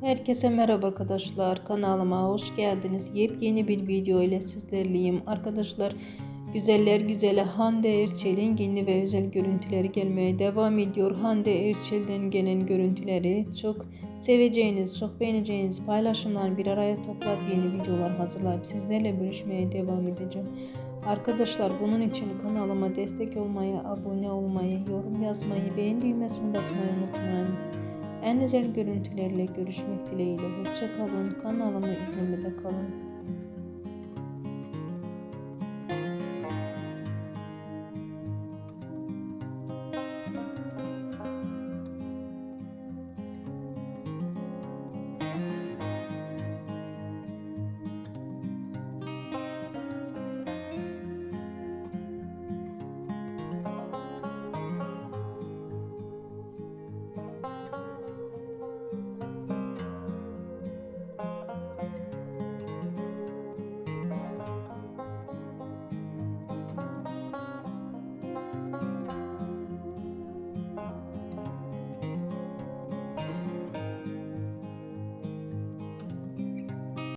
Herkese merhaba arkadaşlar. Kanalıma hoş geldiniz. Yepyeni bir video ile sizlerleyim. Arkadaşlar güzeller güzeli Hande Erçel'in yeni ve özel görüntüleri gelmeye devam ediyor. Hande Erçel'den gelen görüntüleri çok seveceğiniz, çok beğeneceğiniz paylaşımlar bir araya toplayıp yeni videolar hazırlayıp sizlerle bölüşmeye devam edeceğim. Arkadaşlar bunun için kanalıma destek olmayı, abone olmayı, yorum yazmayı, beğen düğmesini basmayı unutmayın. En özel görüntülerle görüşmek dileğiyle. Hoşça kalın. Kanalımı izlemede kalın.